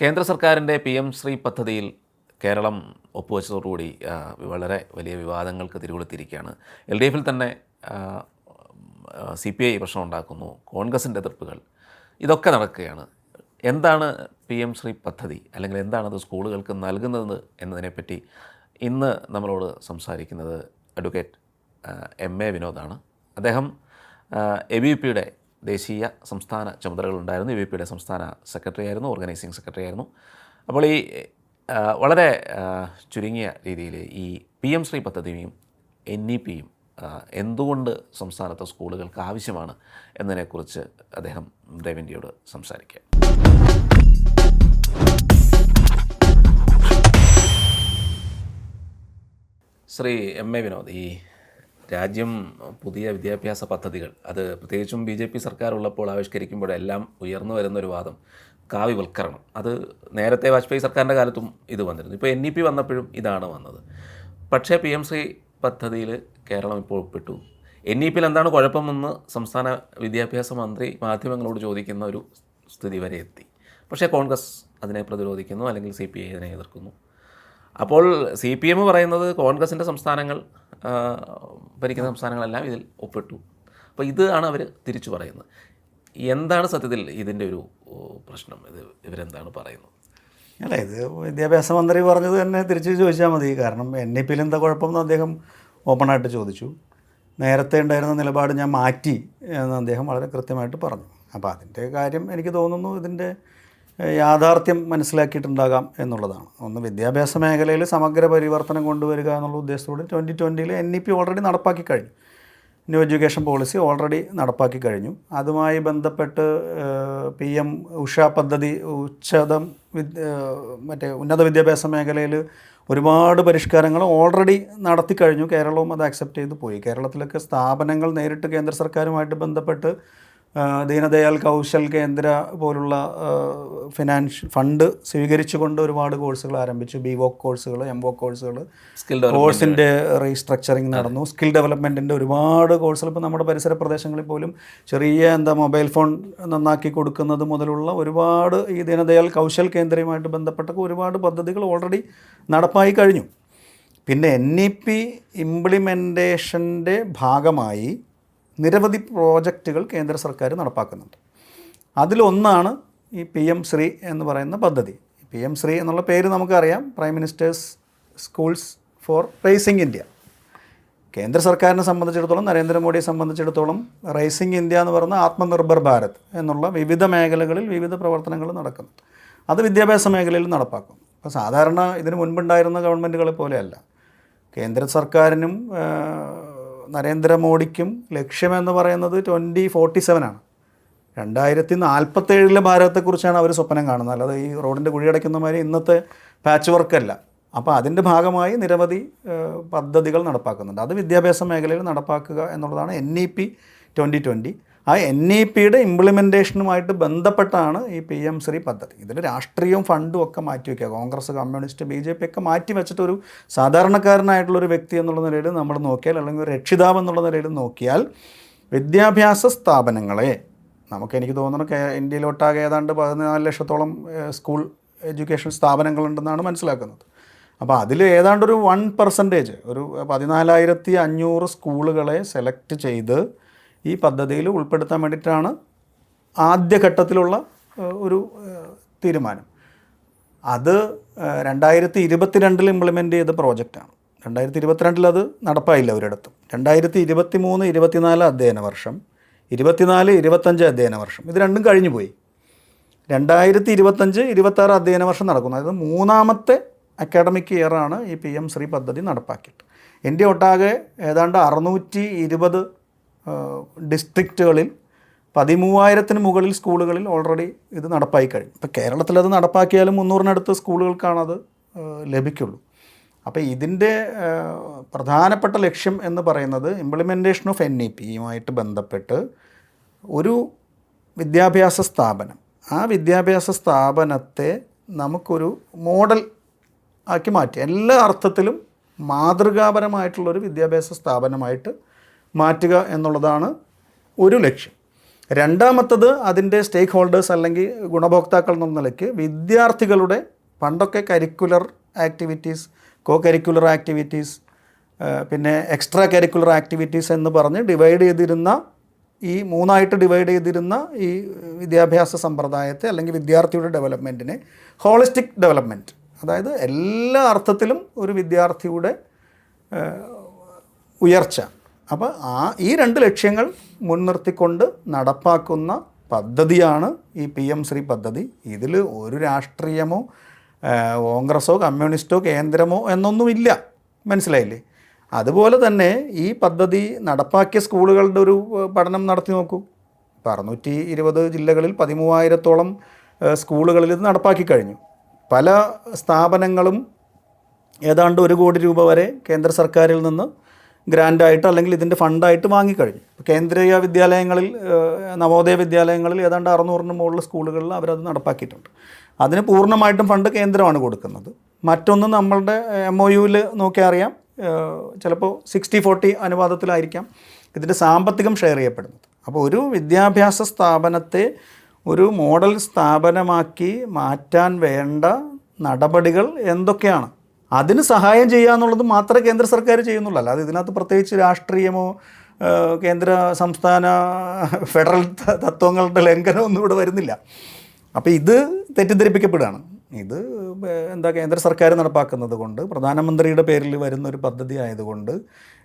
കേന്ദ്ര സർക്കാരിന്റെ P M Shri പദ്ധതിയിൽ കേരളം ഒപ്പുവെച്ചതോടുകൂടി വളരെ വലിയ വിവാദങ്ങൾക്ക് തിരികൊളുത്തിയിരിക്കുകയാണ്. എൽ ഡി എഫിൽ തന്നെ സി പി ഐ പ്രശ്നം ഉണ്ടാക്കുന്നു കോൺഗ്രസിന്റെ എതിർപ്പുകൾ ഇതൊക്കെ നടക്കുകയാണ്. എന്താണ് പി എം ശ്രീ പദ്ധതി? അല്ലെങ്കിൽ എന്താണത് സ്കൂളുകൾക്ക് നൽകുന്നത് എന്നതിനെപ്പറ്റി ഇന്ന് നമ്മളോട് സംസാരിക്കുന്നത് അഡ്വക്കേറ്റ് എം എ വിനോദാണ്. അദ്ദേഹം എ ബി പിയുടെ ദേശീയ സംസ്ഥാന ചുമതലകളുണ്ടായിരുന്നു. യു ബി പിയുടെ സംസ്ഥാന സെക്രട്ടറി ആയിരുന്നു ഓർഗനൈസിംഗ് സെക്രട്ടറി ആയിരുന്നു അപ്പോൾ ഈ വളരെ ചുരുങ്ങിയ രീതിയിൽ ഈ പി എം ശ്രീ പദ്ധതിയും എൻ ഇ പിയും എന്തുകൊണ്ട് സംസ്ഥാനത്തെ സ്കൂളുകൾക്ക് ആവശ്യമാണ് എന്നതിനെക്കുറിച്ച് അദ്ദേഹം ദേവന്റെയോട് സംസാരിക്കുക ശ്രീ എം എ വിനോദ് ഈ രാജ്യം പുതിയ വിദ്യാഭ്യാസ പദ്ധതികൾ. അത് പ്രത്യേകിച്ചും ബി ജെ പി സർക്കാർ ഉള്ളപ്പോൾ ആവിഷ്കരിക്കുമ്പോഴെല്ലാം ഉയർന്നു വരുന്ന ഒരു വാദം കാവ്യവൽക്കരണം. അത് നേരത്തെ വാജ്പേയി സർക്കാരിന്റെ കാലത്തും ഇത് വന്നിരുന്നു. ഇപ്പോൾ എൻ ഇ പി വന്നപ്പോഴും ഇതാണ് വന്നത്. പക്ഷേ പി എം സി പദ്ധതിയിൽ കേരളം ഇപ്പോൾ ഒപ്പിട്ടു. എൻ ഇ പിയിൽ എന്താണ് കുഴപ്പമെന്ന് സംസ്ഥാന വിദ്യാഭ്യാസ മന്ത്രി മാധ്യമങ്ങളോട് ചോദിക്കുന്ന ഒരു സ്ഥിതി വരെ എത്തി. പക്ഷേ കോൺഗ്രസ് അതിനെ പ്രതിരോധിക്കുന്നു അല്ലെങ്കിൽ സി പി ഐ അതിനെ എതിർക്കുന്നു. അപ്പോൾ സി പി എം പറയുന്നത് കോൺഗ്രസിന്റെ സംസ്ഥാനങ്ങൾ ഭരിക്കുന്ന സംസ്ഥാനങ്ങളെല്ലാം ഇതിൽ ഒപ്പിട്ടു. അപ്പോൾ ഇതാണ് അവർ തിരിച്ചു പറയുന്നത്. എന്താണ് സത്യത്തിൽ ഇതിന്റെ ഒരു പ്രശ്നം? ഇത് ഇവരെന്താണ് പറയുന്നത്? അല്ല ഇത് വിദ്യാഭ്യാസ മന്ത്രി പറഞ്ഞത് തന്നെ തിരിച്ച് ചോദിച്ചാൽ മതി. കാരണം എൻ ഇ പിയിൽ എന്താ കുഴപ്പമെന്ന് അദ്ദേഹം ഓപ്പണായിട്ട് ചോദിച്ചു. നേരത്തെ ഉണ്ടായിരുന്ന നിലപാട് ഞാൻ മാറ്റി എന്ന് അദ്ദേഹം വളരെ കൃത്യമായിട്ട് പറഞ്ഞു. അപ്പോൾ അതിന്റെ കാര്യം എനിക്ക് തോന്നുന്നു ഇതിന്റെ യാഥാർത്ഥ്യം മനസ്സിലാക്കിയിട്ടുണ്ടാകാം എന്നുള്ളതാണ്. ഒന്ന് വിദ്യാഭ്യാസ മേഖലയിൽ സമഗ്ര പരിവർത്തനം കൊണ്ടുവരിക എന്നുള്ള ഉദ്ദേശത്തോടെ ട്വന്റി ട്വന്റിയിൽ എൻ ഇ പി ഓൾറെഡി നടപ്പാക്കി കഴിഞ്ഞു. ന്യൂ എഡ്യൂക്കേഷൻ പോളിസി ഓൾറെഡി നടപ്പാക്കി കഴിഞ്ഞു. അതുമായി ബന്ധപ്പെട്ട് പി എം ഉഷ പദ്ധതി ഉച്ചതം മറ്റേ ഉന്നത വിദ്യാഭ്യാസ മേഖലയിൽ ഒരുപാട് പരിഷ്കാരങ്ങൾ ഓൾറെഡി നടത്തി കഴിഞ്ഞു. കേരളവും അത് അക്സെപ്റ്റ് ചെയ്ത് പോയി. കേരളത്തിലൊക്കെ സ്ഥാപനങ്ങൾ നേരിട്ട് കേന്ദ്ര സർക്കാരുമായിട്ട് ബന്ധപ്പെട്ട് ദീനദയാൽ കൗശൽ കേന്ദ്ര പോലുള്ള ഫിനാൻഷ്യൽ ഫണ്ട് സ്വീകരിച്ചുകൊണ്ട് ഒരുപാട് കോഴ്സുകൾ ആരംഭിച്ചു. ബി വോക്ക് കോഴ്സുകൾ എം വോക്ക് കോഴ്സുകൾ. സ്കിൽ കോഴ്സിന്റെ റീസ്ട്രക്ചറിങ് നടന്നു. സ്കിൽ ഡെവലപ്മെന്റിന്റെ ഒരുപാട് കോഴ്സുകൾ. ഇപ്പോൾ നമ്മുടെ പരിസര പ്രദേശങ്ങളിൽ പോലും ചെറിയ എന്താ മൊബൈൽ ഫോൺ നന്നാക്കി കൊടുക്കുന്നത് മുതലുള്ള ഒരുപാട് ഈ ദീനദയാൽ കൗശൽ കേന്ദ്രയുമായിട്ട് ബന്ധപ്പെട്ട ഒരുപാട് പദ്ധതികൾ ഓൾറെഡി നടപ്പായി കഴിഞ്ഞു. പിന്നെ എൻ ഇ പി ഇംപ്ലിമെന്റേഷന്റെ ഭാഗമായി നിരവധി പ്രോജക്റ്റുകൾ കേന്ദ്ര സർക്കാർ നടപ്പാക്കുന്നുണ്ട്. അതിലൊന്നാണ് ഈ പി എം ശ്രീ എന്ന് പറയുന്ന പദ്ധതി. പി എം ശ്രീ എന്നുള്ള പേര് നമുക്കറിയാം. Prime ministers schools for rising India കേന്ദ്ര സർക്കാരിനെ സംബന്ധിച്ചിടത്തോളം നരേന്ദ്രമോദിയെ സംബന്ധിച്ചിടത്തോളം റേസിംഗ് ഇന്ത്യ എന്ന് പറയുന്ന ആത്മനിർഭർ ഭാരത് എന്നുള്ള വിവിധ മേഖലകളിൽ വിവിധ പ്രവർത്തനങ്ങൾ നടക്കുന്നു അത് വിദ്യാഭ്യാസ മേഖലയിൽ നടപ്പാക്കും. അപ്പോൾ സാധാരണ ഇതിന് മുൻപുണ്ടായിരുന്ന ഗവൺമെന്റുകളെ പോലെയല്ല. കേന്ദ്ര സർക്കാരിനും നരേന്ദ്രമോദിക്കും ലക്ഷ്യമെന്ന് പറയുന്നത് ട്വന്റി ഫോർട്ടി സെവനാണ് രണ്ടായിരത്തി നാൽപ്പത്തേഴിലെ ഭാരതത്തെക്കുറിച്ചാണ് അവർ സ്വപ്നം കാണുന്നത്. അല്ലാതെ ഈ റോഡിന്റെ കുഴിയടയ്ക്കുന്ന മാതിരി ഇന്നത്തെ പാച്ച് വർക്കല്ല അപ്പോൾ അതിന്റെ ഭാഗമായി നിരവധി പദ്ധതികൾ നടപ്പാക്കുന്നുണ്ട്. അത് വിദ്യാഭ്യാസ മേഖലയിൽ നടപ്പാക്കുക എന്നുള്ളതാണ് N E P twenty twenty ആ എൻ ഇ പിയുടെ ഇംപ്ലിമെന്റേഷനുമായിട്ട് ബന്ധപ്പെട്ടാണ് ഈ പി എം ശ്രീ പദ്ധതി. ഇതിൽ രാഷ്ട്രീയവും ഫണ്ടും ഒക്കെ മാറ്റി വയ്ക്കുക Congress communist B J P ഒക്കെ മാറ്റി വെച്ചിട്ടൊരു സാധാരണക്കാരനായിട്ടുള്ളൊരു വ്യക്തി എന്നുള്ള നിലയിൽ നമ്മൾ നോക്കിയാൽ അല്ലെങ്കിൽ ഒരു രക്ഷിതാവ് എന്നുള്ള നിലയിൽ നോക്കിയാൽ വിദ്യാഭ്യാസ സ്ഥാപനങ്ങളെ നമുക്ക് എനിക്ക് തോന്നുന്നു ഇന്ത്യയിലൊട്ടാകെ ഏതാണ്ട് പതിനാല് ലക്ഷത്തോളം സ്കൂൾ എഡ്യൂക്കേഷൻ സ്ഥാപനങ്ങളുണ്ടെന്നാണ് മനസ്സിലാക്കുന്നത്. അപ്പോൾ അതിൽ ഏതാണ്ട് ഒരു വൺ പെർസെന്റേജ് ഒരു പതിനാലായിരത്തി അഞ്ഞൂറ് സ്കൂളുകളെ സെലക്ട് ചെയ്ത് ഈ പദ്ധതിയിൽ ഉൾപ്പെടുത്താൻ വേണ്ടിയിട്ടാണ് ആദ്യഘട്ടത്തിലുള്ള ഒരു തീരുമാനം. അത് രണ്ടായിരത്തി ഇരുപത്തിരണ്ടിൽ ഇംപ്ലിമെന്റ് ചെയ്ത പ്രോജക്റ്റാണ്. രണ്ടായിരത്തി ഇരുപത്തിരണ്ടിൽ അത് നടപ്പായില്ല ഒരിടത്തും. രണ്ടായിരത്തി ഇരുപത്തി മൂന്ന് ഇരുപത്തിനാല് അധ്യയന വർഷം ഇരുപത്തിനാല് ഇരുപത്തഞ്ച് അധ്യയന വർഷം ഇത് രണ്ടും കഴിഞ്ഞു പോയി. രണ്ടായിരത്തി ഇരുപത്തഞ്ച് ഇരുപത്താറ് അധ്യയന വർഷം നടക്കുന്നു. അതായത് മൂന്നാമത്തെ അക്കാഡമിക് ഇയറാണ് ഈ പി എം ശ്രീ പദ്ധതി നടപ്പാക്കിയിട്ട് ഇന്ത്യ ഒട്ടാകെ ഏതാണ്ട് അറുന്നൂറ്റി ഇരുപത് ഡിസ്ട്രിക്റ്റുകളിൽ പതിമൂവായിരത്തിന് മുകളിൽ സ്കൂളുകളിൽ ഓൾറെഡി ഇത് നടപ്പായി കഴിഞ്ഞു. ഇപ്പോൾ കേരളത്തിൽ അത് നടപ്പാക്കിയാലും മുന്നൂറിനടുത്ത് സ്കൂളുകൾക്കാണത് ലഭിക്കുള്ളൂ. അപ്പോൾ ഇതിന്റെ പ്രധാനപ്പെട്ട ലക്ഷ്യം എന്ന് പറയുന്നത് ഇംപ്ലിമെന്റേഷൻ ഓഫ് എൻ ഇ പിയുമായിട്ട് ബന്ധപ്പെട്ട് ഒരു വിദ്യാഭ്യാസ സ്ഥാപനം. ആ വിദ്യാഭ്യാസ സ്ഥാപനത്തെ നമുക്കൊരു മോഡൽ ആക്കി മാറ്റി. എല്ലാ അർത്ഥത്തിലും മാതൃകാപരമായിട്ടുള്ളൊരു വിദ്യാഭ്യാസ സ്ഥാപനമായിട്ട് മാറ്റുക എന്നുള്ളതാണ് ഒരു ലക്ഷ്യം. രണ്ടാമത്തത് അതിന്റെ സ്റ്റേക്ക് ഹോൾഡേഴ്സ് അല്ലെങ്കിൽ ഗുണഭോക്താക്കൾ എന്ന നിലയ്ക്ക് വിദ്യാർത്ഥികളുടെ പണ്ടൊക്കെ curricular activities co curricular activities പിന്നെ എക്സ്ട്രാ കരിക്കുലർ ആക്ടിവിറ്റീസ് എന്ന് പറഞ്ഞ് ഡിവൈഡ് ചെയ്തിരുന്ന ഈ മൂന്നായിട്ട് ഡിവൈഡ് ചെയ്തിരുന്ന ഈ വിദ്യാഭ്യാസ സമ്പ്രദായത്തെ അല്ലെങ്കിൽ വിദ്യാർത്ഥിയുടെ ഡെവലപ്മെന്റിനെ ഹോളിസ്റ്റിക് ഡെവലപ്മെന്റ് അതായത് എല്ലാ അർത്ഥത്തിലും ഒരു വിദ്യാർത്ഥിയുടെ ഉയർച്ച. അപ്പോൾ ആ ഈ രണ്ട് ലക്ഷ്യങ്ങൾ മുൻനിർത്തിക്കൊണ്ട് നടപ്പാക്കുന്ന പദ്ധതിയാണ് ഈ പി എം ശ്രീ പദ്ധതി. ഇതിൽ ഒരു രാഷ്ട്രീയമോ കോൺഗ്രസോ കമ്മ്യൂണിസ്റ്റോ കേന്ദ്രമോ എന്നൊന്നുമില്ല. മനസ്സിലായില്ലേ? അതുപോലെ തന്നെ ഈ പദ്ധതി നടപ്പാക്കിയ സ്കൂളുകളുടെ ഒരു പഠനം നടത്തി നോക്കൂ. ഇപ്പോൾ അറുന്നൂറ്റി ഇരുപത് ജില്ലകളിൽ പതിമൂവായിരത്തോളം സ്കൂളുകളിൽ ഇത് നടപ്പാക്കി കഴിഞ്ഞു. പല സ്ഥാപനങ്ങളും ഏതാണ്ട് ഒരു കോടി രൂപ വരെ കേന്ദ്ര സർക്കാരിൽ നിന്ന് ഗ്രാൻഡായിട്ട് അല്ലെങ്കിൽ ഇതിന്റെ ഫണ്ടായിട്ട് വാങ്ങിക്കഴിഞ്ഞു. കേന്ദ്രീയ വിദ്യാലയങ്ങളിൽ നവോദയ വിദ്യാലയങ്ങളിൽ ഏതാണ്ട് അറുന്നൂറിന് മുകളിൽ സ്കൂളുകളിൽ അവരത് നടപ്പാക്കിയിട്ടുണ്ട്. അതിന് പൂർണമായിട്ടും ഫണ്ട് കേന്ദ്രമാണ് കൊടുക്കുന്നത്. മറ്റൊന്ന് നമ്മളുടെ എം ഒ യുവിൽ നോക്കിയാൽ അറിയാം ചിലപ്പോൾ സിക്സ്റ്റി ഫോർട്ടി അനുപാതത്തിലായിരിക്കാം ഇതിന്റെ സാമ്പത്തികം ഷെയർ ചെയ്യപ്പെടുന്നത്. അപ്പോൾ ഒരു വിദ്യാഭ്യാസ സ്ഥാപനത്തെ ഒരു മോഡൽ സ്ഥാപനമാക്കി മാറ്റാൻ വേണ്ട നടപടികൾ എന്തൊക്കെയാണ്? അതിന് സഹായം ചെയ്യുക എന്നുള്ളത് മാത്രമേ കേന്ദ്ര സർക്കാർ ചെയ്യുന്നുള്ളൂ. അല്ലാതെ ഇതിനകത്ത് പ്രത്യേകിച്ച് രാഷ്ട്രീയമോ കേന്ദ്ര സംസ്ഥാന ഫെഡറൽ തത്വങ്ങളുടെ ലംഘനമൊന്നും ഇവിടെ വരുന്നില്ല. അപ്പോൾ ഇത് തെറ്റിദ്ധരിപ്പിക്കപ്പെടുകയാണ്. ഇത് എന്താ കേന്ദ്ര സർക്കാർ നടപ്പാക്കുന്നത് കൊണ്ട് പ്രധാനമന്ത്രിയുടെ പേരിൽ വരുന്ന ഒരു പദ്ധതി ആയതുകൊണ്ട്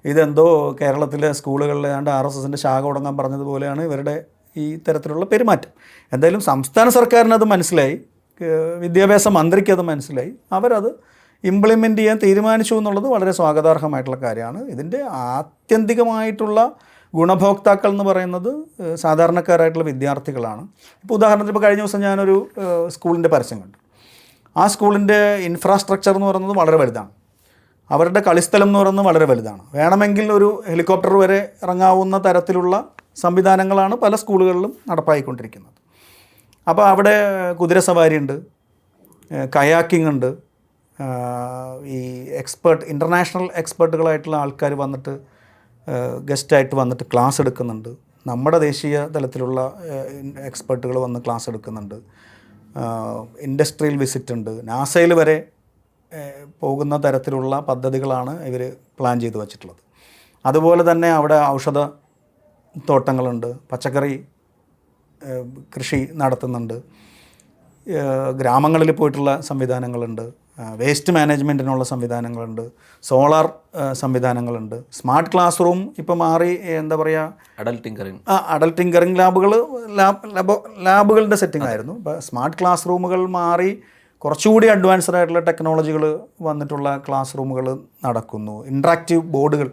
ഇതെന്തോ കേരളത്തിലെ സ്കൂളുകളിൽ ഏതാണ്ട് ആർ എസ് എസിന്റെ ശാഖ തുടങ്ങാൻ പറഞ്ഞതുപോലെയാണ് ഇവരുടെ ഈ തരത്തിലുള്ള പെരുമാറ്റം. എന്തായാലും സംസ്ഥാന സർക്കാരിനത് മനസ്സിലായി വിദ്യാഭ്യാസ മന്ത്രിക്കത് മനസ്സിലായി. അവരത് ഇംപ്ലിമെന്റ് ചെയ്യാൻ തീരുമാനിച്ചു എന്നുള്ളത് വളരെ സ്വാഗതാർഹമായിട്ടുള്ള കാര്യമാണ്. ഇതിന്റെ ആത്യന്തികമായിട്ടുള്ള ഗുണഭോക്താക്കൾ എന്ന് പറയുന്നത് സാധാരണക്കാരായിട്ടുള്ള വിദ്യാർത്ഥികളാണ്. ഇപ്പോൾ ഉദാഹരണത്തിന് ഇപ്പോൾ കഴിഞ്ഞ ദിവസം ഞാനൊരു സ്കൂളിന്റെ പരസ്യം കണ്ടു. ആ സ്കൂളിന്റെ ഇൻഫ്രാസ്ട്രക്ചർ എന്ന് പറയുന്നത് വളരെ വലുതാണ്. അവരുടെ കളിസ്ഥലം എന്ന് പറയുന്നത് വളരെ വലുതാണ്. വേണമെങ്കിൽ ഒരു ഹെലികോപ്റ്റർ വരെ ഇറങ്ങാവുന്ന തരത്തിലുള്ള സംവിധാനങ്ങളാണ് പല സ്കൂളുകളിലും നടപ്പായിക്കൊണ്ടിരിക്കുന്നത്. അപ്പോൾ അവിടെ കുതിരസവാരി ഉണ്ട് കയാക്കിംഗ് ഉണ്ട് ഈ എക്സ്പേർട്ട് ഇന്റർനാഷണൽ എക്സ്പേർട്ടുകളായിട്ടുള്ള ആൾക്കാർ വന്നിട്ട് ഗസ്റ്റായിട്ട് വന്നിട്ട് ക്ലാസ് എടുക്കുന്നുണ്ട്. നമ്മുടെ ദേശീയ തലത്തിലുള്ള എക്സ്പേർട്ടുകൾ വന്ന് ക്ലാസ് എടുക്കുന്നുണ്ട്. ഇൻഡസ്ട്രിയൽ വിസിറ്റ് ഉണ്ട്. നാസയിൽ വരെ പോകുന്ന തരത്തിലുള്ള പദ്ധതികളാണ് ഇവർ പ്ലാൻ ചെയ്തു വച്ചിട്ടുള്ളത്. അതുപോലെ തന്നെ അവിടെ ഔഷധ തോട്ടങ്ങളുണ്ട്. പച്ചക്കറി കൃഷി നടത്തുന്നുണ്ട്. ഗ്രാമങ്ങളിൽ പോയിട്ടുള്ള സംവിധാനങ്ങളുണ്ട്. വേസ്റ്റ് മാനേജ്മെന്റിനുള്ള സംവിധാനങ്ങളുണ്ട് സോളാർ സംവിധാനങ്ങളുണ്ട്. സ്മാർട്ട് ക്ലാസ് റൂം ഇപ്പോൾ മാറി എന്താ പറയുക അഡൽട്ട് ടിങ്കറിങ് ആ അഡൽട്ട് കറിങ് ലാബുകൾ ലാബ് ലാബോ ലാബുകളുടെ സെറ്റിംഗ് ആയിരുന്നു. ഇപ്പോൾ സ്മാർട്ട് ക്ലാസ് റൂമുകൾ മാറി കുറച്ചുകൂടി അഡ്വാൻസ്ഡ് ആയിട്ടുള്ള ടെക്നോളജികൾ വന്നിട്ടുള്ള ക്ലാസ് റൂമുകൾ നടക്കുന്നു ഇൻട്രാക്റ്റീവ് ബോർഡുകൾ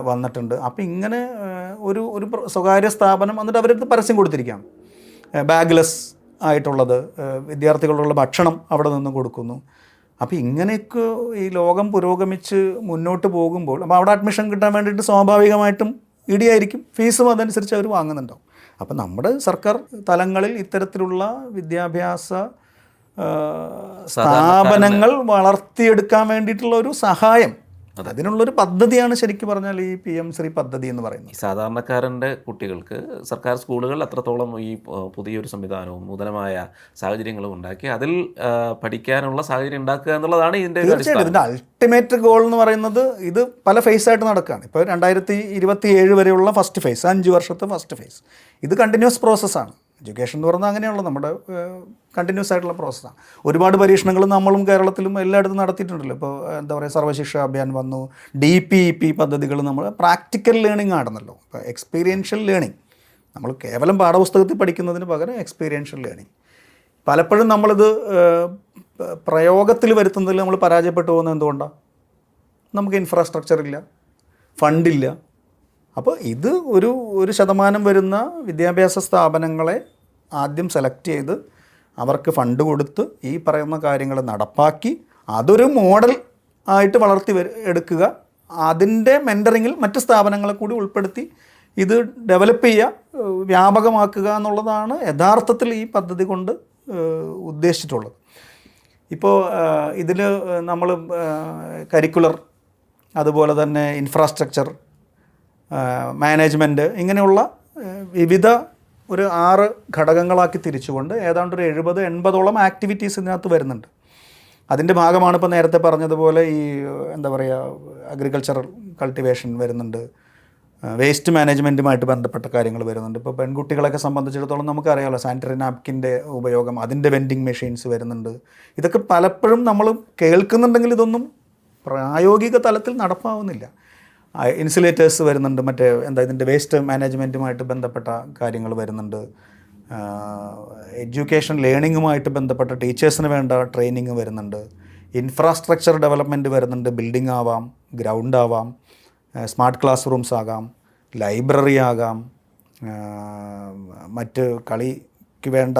വന്നിട്ടുണ്ട്. അപ്പോൾ ഇങ്ങനെ ഒരു ഒരു സ്വകാര്യ സ്ഥാപനം എന്നിട്ട് അവരടുത്ത് പരസ്യം കൊടുത്തിരിക്കാം. ബാഗ്ലെസ് ആയിട്ടുള്ളത് വിദ്യാർത്ഥികളുള്ള ഭക്ഷണം അവിടെ നിന്ന് കൊടുക്കുന്നു. അപ്പോൾ ഇങ്ങനെയൊക്കെ ഈ ലോകം പുരോഗമിച്ച് മുന്നോട്ട് പോകുമ്പോൾ അപ്പോൾ അവിടെ അഡ്മിഷൻ കിട്ടാൻ വേണ്ടിയിട്ട് സ്വാഭാവികമായിട്ടും ഇടിയായിരിക്കും. ഫീസും അതനുസരിച്ച് അവർ വാങ്ങുന്നുണ്ടാവും. അപ്പം നമ്മുടെ സർക്കാർ തലങ്ങളിൽ ഇത്തരത്തിലുള്ള വിദ്യാഭ്യാസ സ്ഥാപനങ്ങൾ വളർത്തിയെടുക്കാൻ വേണ്ടിയിട്ടുള്ള ഒരു സഹായം അതിനുള്ളൊരു പദ്ധതിയാണ് ശരിക്കും പറഞ്ഞാൽ ഈ പി എം ശ്രീ പദ്ധതി എന്ന് പറയുന്നത്. സാധാരണക്കാരന്റെ കുട്ടികൾക്ക് സർക്കാർ സ്കൂളുകൾ അത്രത്തോളം ഈ പുതിയൊരു സംവിധാനവും നൂതനമായ സാഹചര്യങ്ങളും ഉണ്ടാക്കി അതിൽ പഠിക്കാനുള്ള സാഹചര്യം ഉണ്ടാക്കുക എന്നുള്ളതാണ് ഇതിന്റെ തീർച്ചയായിട്ടും. ഇതിന്റെ അൾട്ടിമേറ്റ് ഗോൾ എന്ന് പറയുന്നത് ഇത് പല ഫേസ് ആയിട്ട് നടക്കുകയാണ്. ഇപ്പോൾ രണ്ടായിരത്തി ഇരുപത്തി ഏഴ് വരെയുള്ള ഫസ്റ്റ് ഫേസ് അഞ്ച് വർഷത്തെ ഫസ്റ്റ് ഫേസ്. ഇത് കണ്ടിന്യൂസ് പ്രോസസ്സാണ്. എഡ്യൂക്കേഷൻ എന്ന് പറഞ്ഞാൽ അങ്ങനെയുള്ള. നമ്മുടെ കണ്ടിന്യൂസ് ആയിട്ടുള്ള പ്രോസസ്സാണ് ഒരുപാട് പരീക്ഷണങ്ങൾ നമ്മളും കേരളത്തിലും എല്ലായിടത്തും നടത്തിയിട്ടുണ്ടല്ലോ. ഇപ്പോൾ എന്താ പറയുക സർവശിക്ഷ അഭിയാൻ വന്നു ഡി പി ഇ പി പദ്ധതികൾ നമ്മൾ പ്രാക്ടിക്കൽ ലേണിംഗ് ആണെന്നല്ലോ ഇപ്പോൾ എക്സ്പീരിയൻഷ്യൽ ലേണിംഗ്. നമ്മൾ കേവലം പാഠപുസ്തകത്തിൽ പഠിക്കുന്നതിന് പകരം എക്സ്പീരിയൻഷ്യൽ ലേണിംഗ്. പലപ്പോഴും നമ്മളിത് പ്രയോഗത്തിൽ വരുത്തുന്നതിൽ നമ്മൾ പരാജയപ്പെട്ടു പോകുന്നത് എന്തുകൊണ്ടാണ് നമുക്ക് ഇൻഫ്രാസ്ട്രക്ചർ ഇല്ല ഫണ്ടില്ല അപ്പോൾ ഇത് ഒരു ഒരു ശതമാനം വരുന്ന വിദ്യാഭ്യാസ സ്ഥാപനങ്ങളെ ആദ്യം സെലക്ട് ചെയ്ത് അവർക്ക് ഫണ്ട് കൊടുത്ത് ഈ പറയുന്ന കാര്യങ്ങൾ നടപ്പാക്കി അതൊരു മോഡൽ ആയിട്ട് വളർത്തി എടുക്കുക. അതിന്റെ മെന്ററിങ്ങിൽ മറ്റ് സ്ഥാപനങ്ങളെ കൂടി ഉൾപ്പെടുത്തി ഇത് ഡെവലപ്പ് ചെയ്യുക വ്യാപകമാക്കുക എന്നുള്ളതാണ് യഥാർത്ഥത്തിൽ ഈ പദ്ധതി കൊണ്ട് ഉദ്ദേശിച്ചിട്ടുള്ളത്. ഇപ്പോൾ ഇതിൽ നമ്മൾ കരിക്കുലർ അതുപോലെ തന്നെ ഇൻഫ്രാസ്ട്രക്ചർ മാനേജ്മെന്റ് ഇങ്ങനെയുള്ള വിവിധ ഒരു ആറ് ഘടകങ്ങളാക്കി തിരിച്ചുകൊണ്ട് ഏതാണ്ട് ഒരു എഴുപത് എൺപതോളം ആക്ടിവിറ്റീസ് ഇതിനകത്ത് വരുന്നുണ്ട്. അതിന്റെ ഭാഗമാണ് ഇപ്പോൾ നേരത്തെ പറഞ്ഞതുപോലെ ഈ എന്താ പറയുക അഗ്രികൾച്ചറൽ കൾട്ടിവേഷൻ വരുന്നുണ്ട്. വേസ്റ്റ് മാനേജ്മെന്റുമായിട്ട് ബന്ധപ്പെട്ട കാര്യങ്ങൾ വരുന്നുണ്ട്. ഇപ്പോൾ പെൺകുട്ടികളൊക്കെ സംബന്ധിച്ചിടത്തോളം നമുക്കറിയാമല്ലോ സാനിറ്ററി നാപ്കിന്റെ ഉപയോഗം അതിന്റെ വെൻഡിങ് മെഷീൻസ് വരുന്നുണ്ട്. ഇതൊക്കെ പലപ്പോഴും നമ്മൾ കേൾക്കുന്നുണ്ടെങ്കിൽ ഇതൊന്നും പ്രായോഗിക തലത്തിൽ നടപ്പാവുന്നില്ല. ഇൻസുലേറ്റേഴ്സ് വരുന്നുണ്ട് മറ്റേ എന്താ ഇതിന്റെ വേസ്റ്റ് മാനേജ്മെന്റുമായിട്ട് ബന്ധപ്പെട്ട കാര്യങ്ങൾ വരുന്നുണ്ട്. എഡ്യൂക്കേഷൻ ലേണിങ്ങുമായിട്ട് ബന്ധപ്പെട്ട ടീച്ചേഴ്സിന് വേണ്ട ട്രെയിനിങ് വരുന്നുണ്ട്. ഇൻഫ്രാസ്ട്രക്ചർ ഡെവലപ്മെന്റ് വരുന്നുണ്ട് ബിൽഡിംഗ് ആവാം ഗ്രൗണ്ട് ആവാം സ്മാർട്ട് ക്ലാസ് റൂംസ് ആകാം ലൈബ്രറി ആകാം മറ്റ് കളിക്ക് വേണ്ട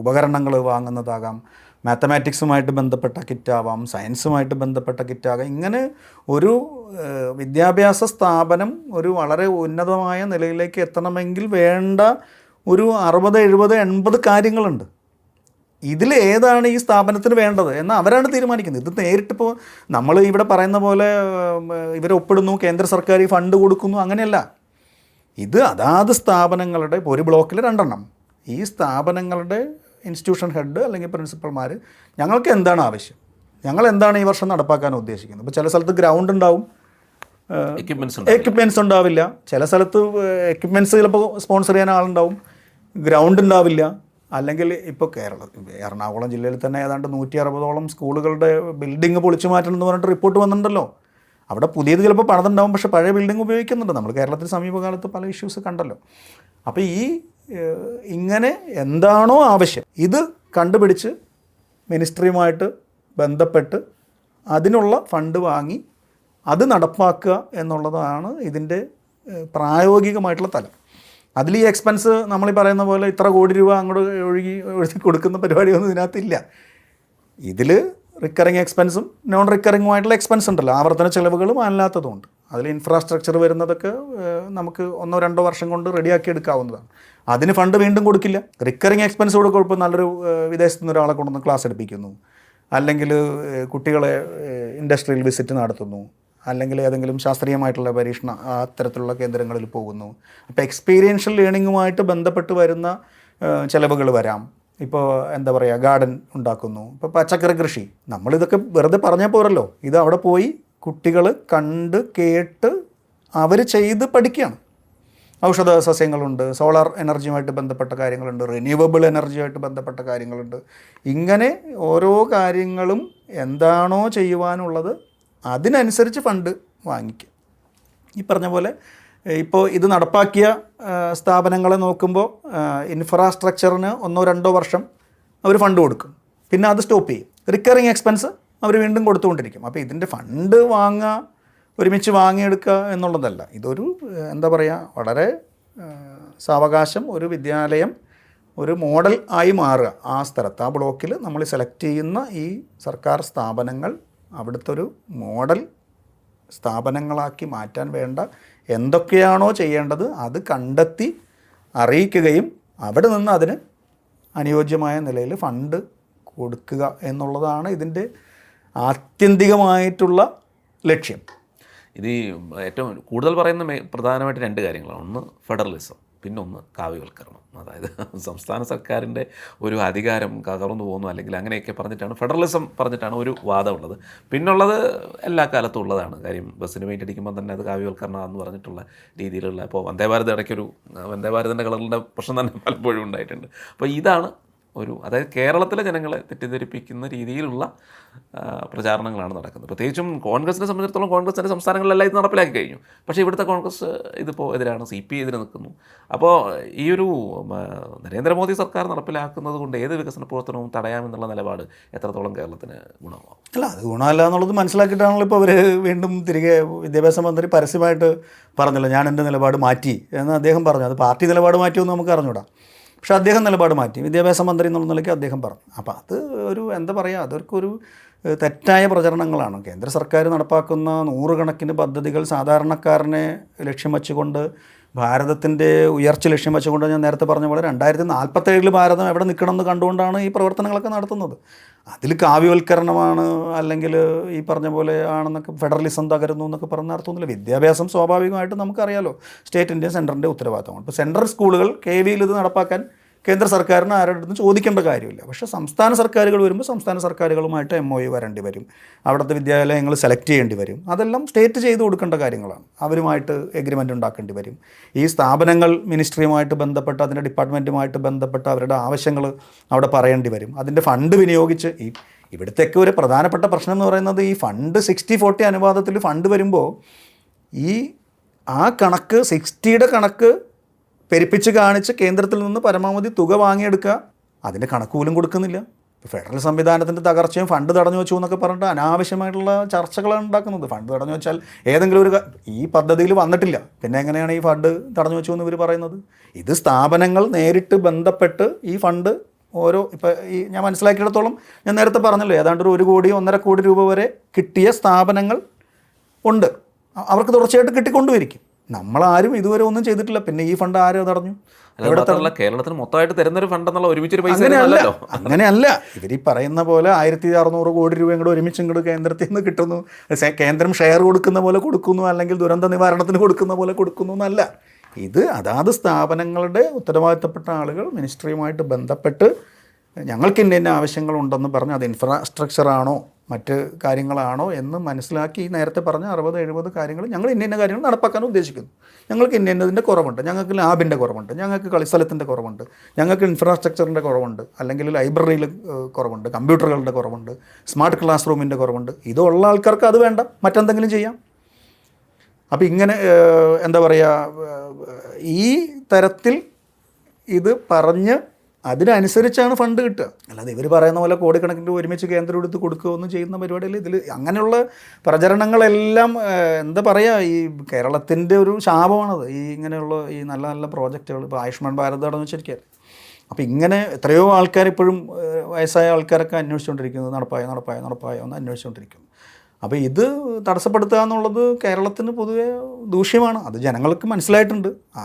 ഉപകരണങ്ങൾ വാങ്ങുന്നതാകാം. മാത്തമാറ്റിക്സുമായിട്ട് ബന്ധപ്പെട്ട കിറ്റാവാം സയൻസുമായിട്ട് ബന്ധപ്പെട്ട കിറ്റാകാം. ഇങ്ങനെ ഒരു വിദ്യാഭ്യാസ സ്ഥാപനം ഒരു വളരെ ഉന്നതമായ നിലയിലേക്ക് എത്തണമെങ്കിൽ വേണ്ട ഒരു അറുപത് എഴുപത് എൺപത് കാര്യങ്ങളുണ്ട്. ഇതിൽ ഏതാണ് ഈ സ്ഥാപനത്തിന് വേണ്ടത് എന്ന് അവരാണ് തീരുമാനിക്കുന്നത്. ഇത് നേരിട്ടിപ്പോൾ നമ്മൾ ഇവിടെ പറയുന്ന പോലെ ഇവരെ ഒപ്പിടുന്നു കേന്ദ്ര സർക്കാർ ഫണ്ട് കൊടുക്കുന്നു അങ്ങനെയല്ല. ഇത് അതാത് സ്ഥാപനങ്ങളുടെ ഒരു ബ്ലോക്കിൽ രണ്ടെണ്ണം. ഈ സ്ഥാപനങ്ങളുടെ ഇൻസ്റ്റിറ്റ്യൂഷൻ ഹെഡ് അല്ലെങ്കിൽ പ്രിൻസിപ്പൽമാർ ഞങ്ങൾക്ക് എന്താണ് ആവശ്യം? ഞങ്ങൾ എന്താണ് ഈ വർഷം നടപ്പാക്കാൻ ഉദ്ദേശിക്കുന്നത്? ഇപ്പോൾ ചില സ്ഥലത്ത് ഗ്രൗണ്ട് ഉണ്ടാവും. എക്യുപ്മെന്റ്സ് ഉണ്ട് എക്യുപ്മെന്റ്സ് ഉണ്ടാവില്ല. ചില സ്ഥലത്ത് എക്യുപ്മെന്റ്സ് ചിലപ്പോൾ സ്പോൺസർ ചെയ്യാൻ ആളുണ്ടാവും. ഗ്രൗണ്ട് ഉണ്ടാവില്ല. അല്ലെങ്കിൽ ഇപ്പോൾ കേരള എറണാകുളം ജില്ലയിൽ തന്നെ ഏതാണ്ട് നൂറ്റി അറുപതോളം സ്കൂളുകളുടെ ബിൽഡിംഗ് പൊളിച്ചു മാറ്റണം എന്ന് പറഞ്ഞിട്ട് റിപ്പോർട്ട് വന്നിട്ടുണ്ടല്ലോ. അവിടെ പുതിയത് ചിലപ്പോൾ പണിതുണ്ടാവും. പക്ഷേ പഴയ ബിൽഡിംഗ് ഉപയോഗിക്കുന്നുണ്ട്. നമ്മൾ കേരളത്തിൽ സമീപകാലത്ത് പല ഇഷ്യൂസ് കണ്ടല്ലോ. അപ്പോൾ ഈ ഇങ്ങനെ എന്താണോ ആവശ്യം. ഇത് കണ്ടുപിടിച്ച് മിനിസ്ട്രിയുമായിട്ട് ബന്ധപ്പെട്ട് അതിനുള്ള ഫണ്ട് വാങ്ങി അത് നടപ്പാക്കുക എന്നുള്ളതാണ് ഇതിന്റെ പ്രായോഗികമായിട്ടുള്ള തലം. അതിൽ ഈ എക്സ്പെൻസ് നമ്മൾ ഈ പറയുന്ന പോലെ ഇത്ര കോടി രൂപ അങ്ങോട്ട് ഒഴുകി ഒഴുതി കൊടുക്കുന്ന പരിപാടിയൊന്നും ഇതിനകത്തില്ല. ഇതിൽ റിക്കറിങ് എക്സ്പെൻസും നോൺ റിക്കറിങ്ങുമായിട്ടുള്ള എക്സ്പെൻസ് ഉണ്ടല്ലോ. ആവർത്തന ചിലവുകളും അല്ലാത്തതുമുണ്ട് അതിൽ ഇൻഫ്രാസ്ട്രക്ചർ വരുന്നതൊക്കെ നമുക്ക് ഒന്നോ രണ്ടോ വർഷം കൊണ്ട് റെഡിയാക്കി എടുക്കാവുന്നതാണ്. അതിന് ഫണ്ട് വീണ്ടും കൊടുക്കില്ല. റിക്കറിങ് എക്സ്പെൻസ് കൊടുക്കുമ്പോൾ ഇപ്പോൾ നല്ലൊരു വിദേശത്തു നിന്ന് ഒരാളെ കൊണ്ടുവന്ന് ക്ലാസ് എടുപ്പിക്കുന്നു. അല്ലെങ്കിൽ കുട്ടികളെ ഇൻഡസ്ട്രിയൽ വിസിറ്റ് നടത്തുന്നു. അല്ലെങ്കിൽ ഏതെങ്കിലും ശാസ്ത്രീയമായിട്ടുള്ള പരീക്ഷണ അത്തരത്തിലുള്ള കേന്ദ്രങ്ങളിൽ പോകുന്നു. അപ്പോൾ എക്സ്പീരിയൻഷ്യൽ ലേണിങ്ങുമായിട്ട് ബന്ധപ്പെട്ട് വരുന്ന ചിലവുകൾ വരാം. ഇപ്പോൾ എന്താ പറയുക ഗാർഡൻ ഉണ്ടാക്കുന്നു. ഇപ്പോൾ പച്ചക്കറി കൃഷി. നമ്മളിതൊക്കെ വെറുതെ പറഞ്ഞാൽ പോരല്ലോ. ഇത് അവിടെ പോയി കുട്ടികൾ കണ്ട് കേട്ട് അവർ ചെയ്ത് പഠിക്കുകയാണ്. ഔഷധ സസ്യങ്ങളുണ്ട് സോളാർ എനർജിയുമായിട്ട് ബന്ധപ്പെട്ട കാര്യങ്ങളുണ്ട് റിന്യൂവബിൾ എനർജിയുമായിട്ട് ബന്ധപ്പെട്ട കാര്യങ്ങളുണ്ട്. ഇങ്ങനെ ഓരോ കാര്യങ്ങളും എന്താണോ ചെയ്യുവാനുള്ളത് അതിനനുസരിച്ച് ഫണ്ട് വാങ്ങിക്കുക ഈ പറഞ്ഞ പോലെ ഇപ്പോൾ ഇത് നടപ്പാക്കിയ സ്ഥാപനങ്ങളെ നോക്കുമ്പോൾ ഇൻഫ്രാസ്ട്രക്ചറിന് ഒന്നോ രണ്ടോ വർഷം അവർ ഫണ്ട് കൊടുക്കും. പിന്നെ അത് സ്റ്റോപ്പ് ചെയ്യും. റിക്കറിങ് എക്സ്പെൻസ് അവർ വീണ്ടും കൊടുത്തുകൊണ്ടിരിക്കും. അപ്പോൾ ഇതിന്റെ ഫണ്ട് വാങ്ങുക ഒരുമിച്ച് വാങ്ങിയെടുക്കുക എന്നുള്ളതല്ല. ഇതൊരു എന്താ പറയുക വളരെ സാവകാശം ഒരു വിദ്യാലയം ഒരു മോഡൽ ആയി മാറുക ആ സ്ഥലത്ത്. ആ ബ്ലോക്കിൽ നമ്മൾ സെലക്ട് ചെയ്യുന്ന ഈ സർക്കാർ സ്ഥാപനങ്ങൾ അവിടുത്തെ ഒരു മോഡൽ സ്ഥാപനങ്ങളാക്കി മാറ്റാൻ വേണ്ട എന്തൊക്കെയാണോ ചെയ്യേണ്ടത് അത് കണ്ടെത്തി അറിയിക്കുകയും അവിടെ നിന്ന് അതിന് അനുയോജ്യമായ നിലയിൽ ഫണ്ട് കൊടുക്കുക എന്നുള്ളതാണ് ഇതിന്റെ ആത്യന്തികമായിട്ടുള്ള ലക്ഷ്യം. ഇത് ഏറ്റവും കൂടുതൽ പറയുന്ന പ്രധാനമായിട്ട് രണ്ട് കാര്യങ്ങളാണ്. ഒന്ന് ഫെഡറലിസം പിന്നെ ഒന്ന് കാവ്യവൽക്കരണം. അതായത് സംസ്ഥാന സർക്കാരിന്റെ ഒരു അധികാരം കകർന്നു പോകുന്നു അല്ലെങ്കിൽ അങ്ങനെയൊക്കെ പറഞ്ഞിട്ടാണ് ഫെഡറലിസം പറഞ്ഞിട്ടാണ് ഒരു വാദമുള്ളത്. പിന്നുള്ളത് എല്ലാ കാലത്തും ഉള്ളതാണ്. കാര്യം ബസ്സിന് വേണ്ടി അടിക്കുമ്പോൾ തന്നെ അത് കാവ്യവൽക്കരണം എന്ന് പറഞ്ഞിട്ടുള്ള രീതിയിലുള്ള ഇപ്പോൾ വന്ദേ ഭാരത് ഇടയ്ക്കൊരു വന്ദേ ഭാരതിന്റെ കളറിന്റെ പ്രശ്നം തന്നെ പലപ്പോഴും ഉണ്ടായിട്ടുണ്ട്. അപ്പോൾ ഇതാണ് ഒരു അതായത് കേരളത്തിലെ ജനങ്ങളെ തെറ്റിദ്ധരിപ്പിക്കുന്ന രീതിയിലുള്ള പ്രചാരണങ്ങളാണ് നടക്കുന്നത്. പ്രത്യേകിച്ചും കോൺഗ്രസിനെ സംബന്ധിച്ചിടത്തോളം കോൺഗ്രസിന്റെ സംസ്ഥാനങ്ങളിലെല്ലാം ഇത് നടപ്പിലാക്കി കഴിഞ്ഞു. പക്ഷേ ഇവിടുത്തെ കോൺഗ്രസ് ഇതിപ്പോൾ എതിരാണ് സി പി എതിരെ നിൽക്കുന്നു. അപ്പോൾ ഈ ഒരു നരേന്ദ്രമോദി സർക്കാർ നടപ്പിലാക്കുന്നത് കൊണ്ട് ഏത് വികസന പ്രവർത്തനവും തടയാമെന്നുള്ള നിലപാട് എത്രത്തോളം കേരളത്തിന് ഗുണമാവും? അല്ല അത് ഗുണമല്ല എന്നുള്ളത് മനസ്സിലാക്കിയിട്ടാണല്ലോ ഇപ്പോൾ അവർ വീണ്ടും തിരികെ വിദ്യാഭ്യാസ മന്ത്രി പരസ്യമായിട്ട് പറഞ്ഞല്ലോ ഞാൻ എന്റെ നിലപാട് മാറ്റി എന്ന് അദ്ദേഹം പറഞ്ഞു. അത് പാർട്ടി നിലപാട് മാറ്റിയെന്ന് നമുക്ക് അറിഞ്ഞൂടാ. പക്ഷേ അദ്ദേഹം നിലപാട് മാറ്റി. വിദ്യാഭ്യാസ മന്ത്രി എന്നുള്ള നിലയ്ക്ക് അദ്ദേഹം പറഞ്ഞു. അപ്പോൾ അത് ഒരു എന്താ പറയുക അതൊരു തെറ്റായ പ്രചരണങ്ങളാണ്. കേന്ദ്ര സർക്കാർ നടപ്പാക്കുന്ന നൂറുകണക്കിന് പദ്ധതികൾ സാധാരണക്കാരനെ ലക്ഷ്യം വെച്ചുകൊണ്ട് ഭാരതത്തിന്റെ ഉയർച്ച ലക്ഷ്യം വെച്ചുകൊണ്ട് ഞാൻ നേരത്തെ പറഞ്ഞ പോലെ രണ്ടായിരത്തി നാൽപ്പത്തേഴിൽ ഭാരതം എവിടെ നിൽക്കണം എന്ന് കണ്ടുകൊണ്ടാണ് ഈ പ്രവർത്തനങ്ങളൊക്കെ നടത്തുന്നത്. അതിൽ കാവ്യവൽക്കരണമാണ് അല്ലെങ്കിൽ ഈ പറഞ്ഞ പോലെ ആണെന്നൊക്കെ ഫെഡറലിസം തകരുന്നു എന്നൊക്കെ പറഞ്ഞ അർത്ഥമൊന്നുമില്ല. വിദ്യാഭ്യാസം സ്വാഭാവികമായിട്ടും നമുക്കറിയാലോ. സ്റ്റേറ്റിന്റെയും സെന്ററിന്റെ ഉത്തരവാദിത്തമാണ്. ഇപ്പോൾ സെൻട്രൽ സ്കൂളുകൾ കെ വിയിൽ ഇത് നടപ്പാക്കാൻ കേന്ദ്ര സർക്കാരിന് ആരുടെ അടുത്തും ചോദിക്കേണ്ട കാര്യമില്ല. പക്ഷേ സംസ്ഥാന സർക്കാരുകൾ വരുമ്പോൾ സംസ്ഥാന സർക്കാരുകളുമായിട്ട് എം ഒ ഇ വരേണ്ടി വരും. അവിടുത്തെ വിദ്യാലയങ്ങൾ സെലക്ട് ചെയ്യേണ്ടി വരും. അതെല്ലാം സ്റ്റേറ്റ് ചെയ്ത് കൊടുക്കേണ്ട കാര്യങ്ങളാണ്. അവരുമായിട്ട് എഗ്രിമെന്റ് ഉണ്ടാക്കേണ്ടി വരും. ഈ സ്ഥാപനങ്ങൾ മിനിസ്ട്രിയുമായിട്ട് ബന്ധപ്പെട്ട് അതിന്റെ ഡിപ്പാർട്ട്മെന്റുമായിട്ട് ബന്ധപ്പെട്ട് അവരുടെ ആവശ്യങ്ങൾ അവിടെ പറയേണ്ടി വരും. അതിന്റെ ഫണ്ട് വിനിയോഗിച്ച് ഈ ഇവിടുത്തെയൊക്കെ ഒരു പ്രധാനപ്പെട്ട പ്രശ്നം എന്ന് പറയുന്നത് ഈ ഫണ്ട് സിക്സ്റ്റി ഫോർട്ടി അനുപാതത്തിൽ ഫണ്ട് വരുമ്പോൾ ഈ ആ കണക്ക് സിക്സ്റ്റിയുടെ കണക്ക് പെരുപ്പിച്ച് കാണിച്ച് കേന്ദ്രത്തിൽ നിന്ന് പരമാവധി തുക വാങ്ങിയെടുക്കുക. അതിന്റെ കണക്ക് പോലും കൊടുക്കുന്നില്ല. ഫെഡറൽ സംവിധാനത്തിന്റെ തകർച്ചയും ഫണ്ട് തടഞ്ഞു വെച്ചു എന്നൊക്കെ പറഞ്ഞിട്ട് അനാവശ്യമായിട്ടുള്ള ചർച്ചകളാണ് ഉണ്ടാക്കുന്നത്. ഫണ്ട് തടഞ്ഞു വെച്ചാൽ ഏതെങ്കിലും ഒരു ഈ പദ്ധതിയിൽ വന്നിട്ടില്ല. പിന്നെ എങ്ങനെയാണ് ഈ ഫണ്ട് തടഞ്ഞു വെച്ചു എന്ന് ഇവർ പറയുന്നത്? ഇത് സ്ഥാപനങ്ങൾ നേരിട്ട് ബന്ധപ്പെട്ട് ഈ ഫണ്ട് ഓരോ ഇപ്പോൾ ഈ ഞാൻ മനസ്സിലാക്കിയിടത്തോളം ഞാൻ നേരത്തെ പറഞ്ഞല്ലോ ഏതാണ്ട് ഒരു കോടി ഒന്നര കോടി രൂപ വരെ കിട്ടിയ സ്ഥാപനങ്ങൾ ഉണ്ട്. അവർക്ക് തുടർച്ചയായിട്ട് കിട്ടിക്കൊണ്ടുവരിക്കും നമ്മളാരും ഇതുവരെ ഒന്നും ചെയ്തിട്ടില്ല. പിന്നെ ഈ ഫണ്ട് ആരും തടഞ്ഞു? കേരളത്തിന് മൊത്തമായിട്ട് തരുന്നൊരു ഫണ്ട് എന്നുള്ള ഒരുമിച്ചൊരു പൈസ അങ്ങനെയല്ല ഇവർ ഈ പറയുന്ന പോലെ ആയിരത്തി അറുന്നൂറ് കോടി രൂപ ഇങ്ങോട്ട് ഒരുമിച്ച് ഇങ്ങോട്ട് കേന്ദ്രത്തിൽ നിന്ന് കിട്ടുന്നു. കേന്ദ്രം ഷെയർ കൊടുക്കുന്ന പോലെ കൊടുക്കുന്നു അല്ലെങ്കിൽ ദുരന്ത നിവാരണത്തിന് കൊടുക്കുന്ന പോലെ കൊടുക്കുന്നു എന്നല്ല. ഇത് അതാത് സ്ഥാപനങ്ങളുടെ ഉത്തരവാദിത്തപ്പെട്ട ആളുകൾ മിനിസ്ട്രിയുമായിട്ട് ബന്ധപ്പെട്ട് ഞങ്ങൾക്ക് ഇന്ന ഇന്ന ആവശ്യങ്ങളുണ്ടെന്ന് പറഞ്ഞ് അത് ഇൻഫ്രാസ്ട്രക്ചറാണോ മറ്റ് കാര്യങ്ങളാണോ എന്ന് മനസ്സിലാക്കി നേരത്തെ പറഞ്ഞ അറുപത് എഴുപത് കാര്യങ്ങൾ ഞങ്ങൾ ഇന്ന ഇന്ന കാര്യങ്ങൾ നടപ്പാക്കാൻ ഉദ്ദേശിക്കുന്നു. ഞങ്ങൾക്ക് ഇന്ന ഇന്നതിന്റെ കുറവുണ്ട്. ഞങ്ങൾക്ക് ലാബിന്റെ കുറവുണ്ട്. ഞങ്ങൾക്ക് കളിസ്ഥലത്തിന്റെ കുറവുണ്ട്. ഞങ്ങൾക്ക് ഇൻഫ്രാസ്ട്രക്ചറിന്റെ കുറവുണ്ട്. അല്ലെങ്കിൽ ലൈബ്രറിയിൽ കുറവുണ്ട്. കമ്പ്യൂട്ടറുകളുടെ കുറവുണ്ട്. സ്മാർട്ട് ക്ലാസ് റൂമിന്റെ കുറവുണ്ട്. ഇതുള്ള ആൾക്കാർക്ക് അത് വേണ്ട. മറ്റെന്തെങ്കിലും ചെയ്യാം. അപ്പോൾ ഇങ്ങനെ എന്താ പറയുക ഈ തരത്തിൽ ഇത് പറഞ്ഞ് അതിനനുസരിച്ചാണ് ഫണ്ട് കിട്ടുക. അല്ലാതെ ഇവർ പറയുന്ന പോലെ കോടിക്കണക്കിന് ഒരുമിച്ച് കേന്ദ്രം എടുത്ത് കൊടുക്കുകയൊന്നും ചെയ്യുന്ന പരിപാടിയിൽ ഇതിൽ അങ്ങനെയുള്ള പ്രചരണങ്ങളെല്ലാം എന്താ പറയുക ഈ കേരളത്തിന്റെ ഒരു ശാപമാണത്. ഈ ഇങ്ങനെയുള്ള ഈ നല്ല നല്ല പ്രോജക്റ്റുകൾ ഇപ്പോൾ ആയുഷ്മാൻ ഭാരത് അടങ്ങും വെച്ചിരിക്കുകയാണ് അപ്പോൾ ഇങ്ങനെ എത്രയോ ആൾക്കാർ ഇപ്പോഴും വയസ്സായ ആൾക്കാരൊക്കെ അന്വേഷിച്ചുകൊണ്ടിരിക്കുന്നത് നടപ്പായോ നടപ്പായോ നടപ്പായോ എന്ന് അന്വേഷിച്ചുകൊണ്ടിരിക്കുന്നു അപ്പോൾ ഇത് തടസ്സപ്പെടുത്തുക എന്നുള്ളത് കേരളത്തിന് പൊതുവെ ദൂഷ്യമാണ്. അത് ജനങ്ങൾക്ക് മനസ്സിലായിട്ടുണ്ട്. ആ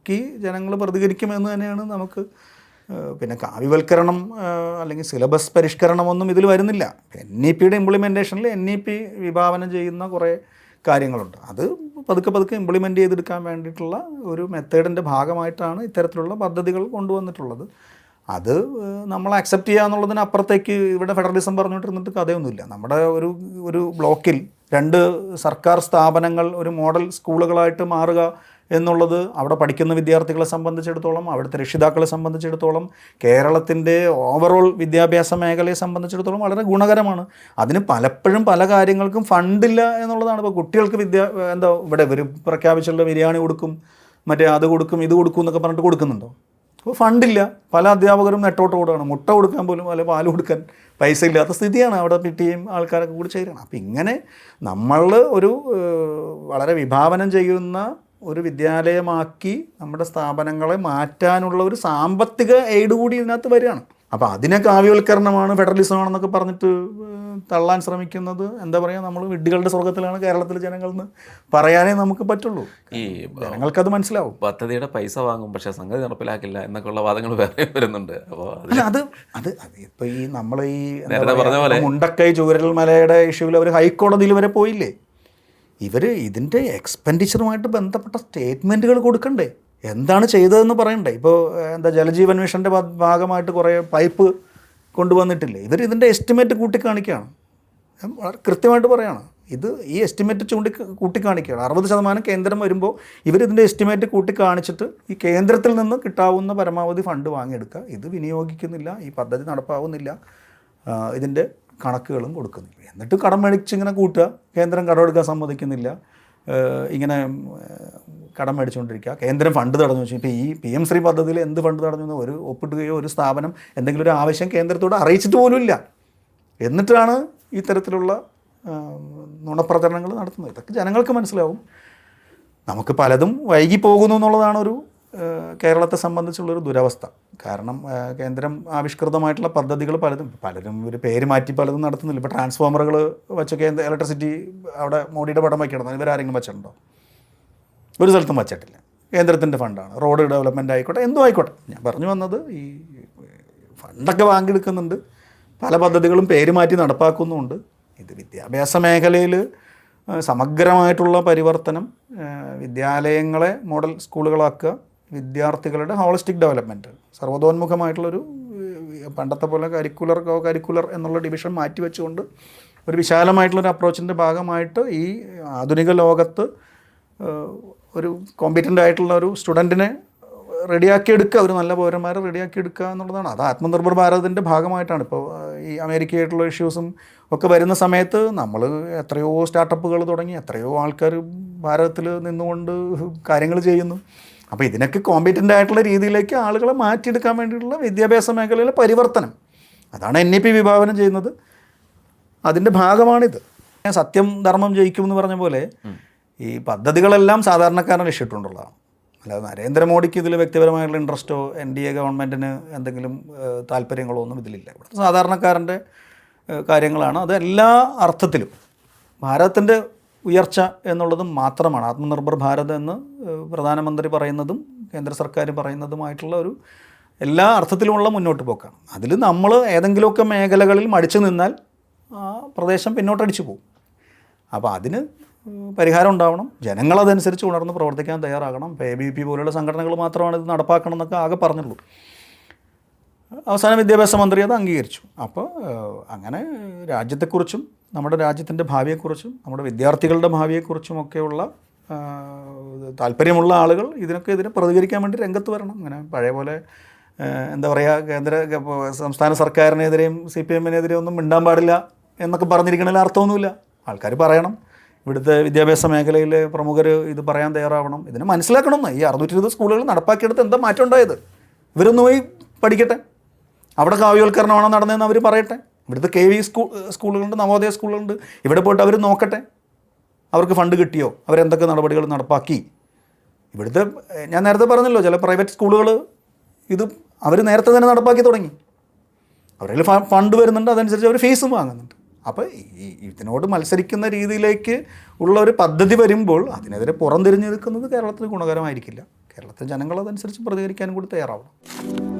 മനസ്സിലാക്കി ജനങ്ങൾ പ്രതികരിക്കുമെന്ന് തന്നെയാണ് നമുക്ക് പിന്നെ കാവ്യവൽക്കരണം അല്ലെങ്കിൽ സിലബസ് പരിഷ്കരണമൊന്നും ഇതിൽ വരുന്നില്ല. എൻ ഇ പിയുടെ ഇംപ്ലിമെന്റേഷനിൽ എൻ ഇ പി വിഭാവനം ചെയ്യുന്ന കുറേ കാര്യങ്ങളുണ്ട്. അത് പതുക്കെ പതുക്കെ ഇംപ്ലിമെന്റ് ചെയ്തെടുക്കാൻ വേണ്ടിയിട്ടുള്ള ഒരു മെത്തേഡിന്റെ ഭാഗമായിട്ടാണ് ഇത്തരത്തിലുള്ള പദ്ധതികൾ കൊണ്ടുവന്നിട്ടുള്ളത്. അത് നമ്മൾ അക്സെപ്റ്റ് ചെയ്യുക ഇവിടെ ഫെഡറലിസം പറഞ്ഞുകൊണ്ടിരുന്നിട്ട് കഥയൊന്നുമില്ല. നമ്മുടെ ഒരു ഒരു ബ്ലോക്കിൽ രണ്ട് സർക്കാർ സ്ഥാപനങ്ങൾ ഒരു മോഡൽ സ്കൂളുകളായിട്ട് മാറുക എന്നുള്ളത് അവിടെ പഠിക്കുന്ന വിദ്യാർത്ഥികളെ സംബന്ധിച്ചിടത്തോളം അവിടുത്തെ രക്ഷിതാക്കളെ സംബന്ധിച്ചിടത്തോളം കേരളത്തിന്റെ ഓവറോൾ വിദ്യാഭ്യാസ മേഖലയെ സംബന്ധിച്ചിടത്തോളം വളരെ ഗുണകരമാണ്. അതിന് പലപ്പോഴും പല കാര്യങ്ങൾക്കും ഫണ്ടില്ല എന്നുള്ളതാണ്. ഇപ്പോൾ കുട്ടികൾക്ക് വിദ്യ എന്താ ഇവിടെ ഇവർ പ്രഖ്യാപിച്ചുള്ള ബിരിയാണി കൊടുക്കും മറ്റേ അത് കൊടുക്കും ഇത് കൊടുക്കും എന്നൊക്കെ പറഞ്ഞിട്ട് കൊടുക്കുന്നുണ്ടോ? അപ്പോൾ ഫണ്ടില്ല പല അധ്യാപകരും നെട്ടോട്ട് ഓടുകയാണ് മുട്ട കൊടുക്കാൻ പോലും അല്ലെ പാൽ കൊടുക്കാൻ പൈസ ഇല്ലാത്ത സ്ഥിതിയാണ് അവിടെ പി ടിയും ആൾക്കാരൊക്കെ കൂടി ചേരണം അപ്പം ഇങ്ങനെ നമ്മൾ ഒരു വളരെ വിഭാവനം ചെയ്യുന്ന ഒരു വിദ്യാലയമാക്കി നമ്മുടെ സ്ഥാപനങ്ങളെ മാറ്റാനുള്ള ഒരു സാമ്പത്തിക എയ്ഡ് കൂടി ഇതിനകത്ത് വരികയാണ്. അപ്പോൾ അതിനെ കാവ്യവൽക്കരണമാണ് ഫെഡറലിസമാണെന്നൊക്കെ പറഞ്ഞിട്ട് തള്ളാൻ ശ്രമിക്കുന്നത്. എന്താ പറയുക നമ്മൾ വിഡ്ഢികളുടെ സ്വർഗത്തിലാണ് കേരളത്തിലെ ജനങ്ങൾ എന്ന് പറയാനേ നമുക്ക് പറ്റുള്ളൂ. ഈ ജനങ്ങൾക്കത് മനസ്സിലാവും. പദ്ധതിയുടെ പൈസ വാങ്ങും പക്ഷേ സംഗതി നടപ്പിലാക്കില്ല എന്നൊക്കെയുള്ള വാദങ്ങൾ വേറെ വരുന്നുണ്ട്. അപ്പോൾ അത് അത് അത് ഈ നമ്മൾ ഈ പറഞ്ഞ പോലെ. മുണ്ടക്കൈ ചൂരൽ മലയുടെ ഇഷ്യൂവിൽ അവർ ഹൈക്കോടതിയിൽ വരെ പോയില്ലേ? ഇവർ ഇതിന്റെ എക്സ്പെൻഡിച്ചറുമായിട്ട് ബന്ധപ്പെട്ട സ്റ്റേറ്റ്മെന്റുകൾ കൊടുക്കണ്ടേ? എന്താണ് ചെയ്തതെന്ന് പറയണ്ടേ? ഇപ്പോൾ എന്താ ജലജീവൻ മിഷന്റെ ഭാഗമായിട്ട് കുറേ പൈപ്പ് കൊണ്ടുവന്നിട്ടില്ലേ? ഇവർ ഇതിന്റെ എസ്റ്റിമേറ്റ് കൂട്ടിക്കാണിക്കുകയാണ്. വളരെ കൃത്യമായിട്ട് പറയുകയാണ് ഇത് ഈ എസ്റ്റിമേറ്റ് ചൂണ്ടി കൂട്ടിക്കാണിക്കുകയാണ്. അറുപത് ശതമാനം കേന്ദ്രം വരുമ്പോൾ ഇവരിതിന്റെ എസ്റ്റിമേറ്റ് കൂട്ടിക്കാണിച്ചിട്ട് ഈ കേന്ദ്രത്തിൽ നിന്ന് കിട്ടാവുന്ന പരമാവധി ഫണ്ട് വാങ്ങിയെടുക്കുക. ഇത് വിനിയോഗിക്കുന്നില്ല ഈ പദ്ധതി നടപ്പാവുന്നില്ല. ഇതിന്റെ കണക്കുകളും കൊടുക്കുന്നില്ല. എന്നിട്ട് കടം മേടിച്ച് ഇങ്ങനെ കൂട്ടുക. കേന്ദ്രം കടമെടുക്കാൻ സമ്മതിക്കുന്നില്ല. ഇങ്ങനെ കടം മേടിച്ചുകൊണ്ടിരിക്കുക. കേന്ദ്രം ഫണ്ട് തടഞ്ഞു വെച്ചു. ഇപ്പോൾ ഈ പി എം ശ്രീ പദ്ധതിയിൽ എന്ത് ഫണ്ട് തടഞ്ഞു എന്ന് ഒരു ഒപ്പിടുകയോ ഒരു സ്ഥാപനം എന്തെങ്കിലും ഒരു ആവശ്യം കേന്ദ്രത്തോട് അറിയിച്ചിട്ട് പോലുമില്ല എന്നിട്ടാണ് ഇത്തരത്തിലുള്ള നുണപ്രചരണങ്ങൾ നടത്തുന്നത്. ഇതൊക്കെ ജനങ്ങൾക്ക് മനസ്സിലാവും. നമുക്ക് പലതും വൈകി പോകുന്നു എന്നുള്ളതാണ് ഒരു കേരളത്തെ സംബന്ധിച്ചുള്ളൊരു ദുരവസ്ഥ. കാരണം കേന്ദ്രം ആവിഷ്കൃതമായിട്ടുള്ള പദ്ധതികൾ പലതും പലരും ഒരു പേര് മാറ്റി പലതും നടത്തുന്നില്ല. ഇപ്പോൾ ട്രാൻസ്ഫോമറുകൾ വെച്ച കേന്ദ്ര ഇലക്ട്രിസിറ്റി അവിടെ മോഡിയുടെ പടം വയ്ക്കണം ഇവരാരെങ്കിലും വെച്ചിട്ടുണ്ടോ? ഒരു സ്ഥലത്തും വച്ചിട്ടില്ല. കേന്ദ്രത്തിന്റെ ഫണ്ടാണ് റോഡ് ഡെവലപ്മെന്റ് ആയിക്കോട്ടെ എന്തോ ആയിക്കോട്ടെ. ഞാൻ പറഞ്ഞു വന്നത് ഈ ഫണ്ടൊക്കെ വാങ്ങിയെടുക്കുന്നുണ്ട്. പല പദ്ധതികളും പേര് മാറ്റി നടപ്പാക്കുന്നുമുണ്ട്. ഇത് വിദ്യാഭ്യാസ മേഖലയിൽ സമഗ്രമായിട്ടുള്ള പരിവർത്തനം വിദ്യാലയങ്ങളെ മോഡൽ സ്കൂളുകളാക്കുക വിദ്യാർത്ഥികളുടെ ഹോളിസ്റ്റിക് ഡെവലപ്മെന്റ് സർവതോന്മുഖമായിട്ടുള്ളൊരു പണ്ടത്തെ പോലെ കരിക്കുലർ കോ കരിക്കുലർ എന്നുള്ള ഡിവിഷൻ മാറ്റി വെച്ചുകൊണ്ട് ഒരു വിശാലമായിട്ടുള്ളൊരു അപ്രോച്ചിന്റെ ഭാഗമായിട്ട് ഈ ആധുനിക ലോകത്ത് ഒരു കോമ്പറ്റന്റ് ആയിട്ടുള്ള ഒരു സ്റ്റുഡന്റിനെ റെഡിയാക്കി എടുക്കുക ഒരു നല്ല പൗരന്മാരെ റെഡിയാക്കി എടുക്കുക എന്നുള്ളതാണ്. അത് ആത്മനിർഭർ ഭാരതിന്റെ ഭാഗമായിട്ടാണ്. ഇപ്പോൾ ഈ അമേരിക്കയായിട്ടുള്ള ഇഷ്യൂസും ഒക്കെ വരുന്ന സമയത്ത് നമ്മൾ എത്രയോ സ്റ്റാർട്ടപ്പുകൾ തുടങ്ങി എത്രയോ ആൾക്കാർ ഭാരതത്തിൽ നിന്നുകൊണ്ട് കാര്യങ്ങൾ ചെയ്യുന്നു. അപ്പോൾ ഇതിനൊക്കെ കോമ്പറ്റന്റ് ആയിട്ടുള്ള രീതിയിലേക്ക് ആളുകളെ മാറ്റിയെടുക്കാൻ വേണ്ടിയിട്ടുള്ള വിദ്യാഭ്യാസ മേഖലയിലെ പരിവർത്തനം. അതാണ് എൻ ഇ പി വിഭാവനം ചെയ്യുന്നത്. അതിന്റെ ഭാഗമാണിത്. സത്യം ധർമ്മം ജയിക്കും എന്ന് പറഞ്ഞ പോലെ ഈ പദ്ധതികളെല്ലാം സാധാരണക്കാരനെ ലക്ഷ്യമിട്ടുള്ളതാണ് അല്ലാതെ നരേന്ദ്രമോദിക്ക് ഇതിൽ വ്യക്തിപരമായിട്ടുള്ള ഇൻട്രസ്റ്റോ എൻ ഡി എ ഗവൺമെന്റിന് എന്തെങ്കിലും താല്പര്യങ്ങളോ ഒന്നും ഇതിലില്ല. ഇവിടുത്തെ സാധാരണക്കാരന്റെ കാര്യങ്ങളാണ്. അത് എല്ലാ അർത്ഥത്തിലും. ഭാരതത്തിന്റെ ഉയർച്ച എന്നുള്ളതും മാത്രമാണ്. ആത്മനിർഭർ ഭാരത് എന്ന് പ്രധാനമന്ത്രി പറയുന്നതും കേന്ദ്ര സർക്കാർ പറയുന്നതുമായിട്ടുള്ള ഒരു എല്ലാ അർത്ഥത്തിലുമുള്ള മുന്നോട്ട് പോക്കാണ്. അതിൽ നമ്മൾ ഏതെങ്കിലുമൊക്കെ മേഖലകളിൽ മടിച്ചു നിന്നാൽ ആ പ്രദേശം പിന്നോട്ടടിച്ചു പോകും. അപ്പോൾ അതിന് പരിഹാരം ഉണ്ടാവണം. ജനങ്ങളതനുസരിച്ച് ഉണർന്ന് പ്രവർത്തിക്കാൻ തയ്യാറാകണം. എ ബി പി പോലുള്ള സംഘടനകൾ മാത്രമാണ് ഇത് നടപ്പാക്കണം എന്നൊക്കെ ആകെ പറഞ്ഞുള്ളൂ അവസാന വിദ്യാഭ്യാസ മന്ത്രി അത് അംഗീകരിച്ചു. അപ്പോൾ അങ്ങനെ രാജ്യത്തെക്കുറിച്ചും നമ്മുടെ രാജ്യത്തിന്റെ ഭാവിയെക്കുറിച്ചും നമ്മുടെ വിദ്യാർത്ഥികളുടെ ഭാവിയെക്കുറിച്ചുമൊക്കെയുള്ള താല്പര്യമുള്ള ആളുകൾ ഇതിനൊക്കെ ഇതിനെ പ്രതികരിക്കാൻ വേണ്ടി രംഗത്ത് വരണം. അങ്ങനെ പഴയ പോലെ എന്താ പറയുക കേന്ദ്ര സംസ്ഥാന സർക്കാരിനെതിരെയും സി പി എമ്മിനെതിരെയും ഒന്നും മിണ്ടാൻ പാടില്ല എന്നൊക്കെ പറഞ്ഞിരിക്കണതിൽ അർത്ഥമൊന്നുമില്ല. ആൾക്കാർ പറയണം. ഇവിടുത്തെ വിദ്യാഭ്യാസ മേഖലയിലെ പ്രമുഖർ ഇത് പറയാൻ തയ്യാറാവണം. ഇതിനെ മനസ്സിലാക്കണം. ഈ അറുന്നൂറ്റി ഇരുപത് സ്കൂളുകൾ നടപ്പാക്കിയെടുത്ത് എന്താ മാറ്റം ഉണ്ടായത് ഇവരൊന്ന് പോയി പഠിക്കട്ടെ. അവിടെ കാവ്യവൽക്കരണമാണോ നടന്നതെന്ന് അവർ പറയട്ടെ. ഇവിടുത്തെ കെ വി സ്കൂൾ സ്കൂളുകളുണ്ട് നവോദയ സ്കൂളുകളുണ്ട്. ഇവിടെ പോയിട്ട് അവർ നോക്കട്ടെ. അവർക്ക് ഫണ്ട് കിട്ടിയോ? അവരെന്തൊക്കെ നടപടികൾ നടപ്പാക്കി? ഇവിടുത്തെ ഞാൻ നേരത്തെ പറഞ്ഞല്ലോ ചില പ്രൈവറ്റ് സ്കൂളുകൾ ഇത് അവർ നേരത്തെ തന്നെ നടപ്പാക്കി തുടങ്ങി. അവരിൽ ഫണ്ട് വരുന്നുണ്ട് അതനുസരിച്ച് അവർ ഫീസും വാങ്ങുന്നുണ്ട്. അപ്പോൾ ഈ ഇതിനോട് മത്സരിക്കുന്ന രീതിയിലേക്ക് ഉള്ള ഒരു പദ്ധതി വരുമ്പോൾ അതിനെതിരെ പുറംതിരിഞ്ഞ് നിൽക്കുന്നത് കേരളത്തിന് ഗുണകരമായിരിക്കില്ല. കേരളത്തിലെ ജനങ്ങൾ അതനുസരിച്ച് പ്രതികരിക്കാനും കൂടി തയ്യാറാവണം.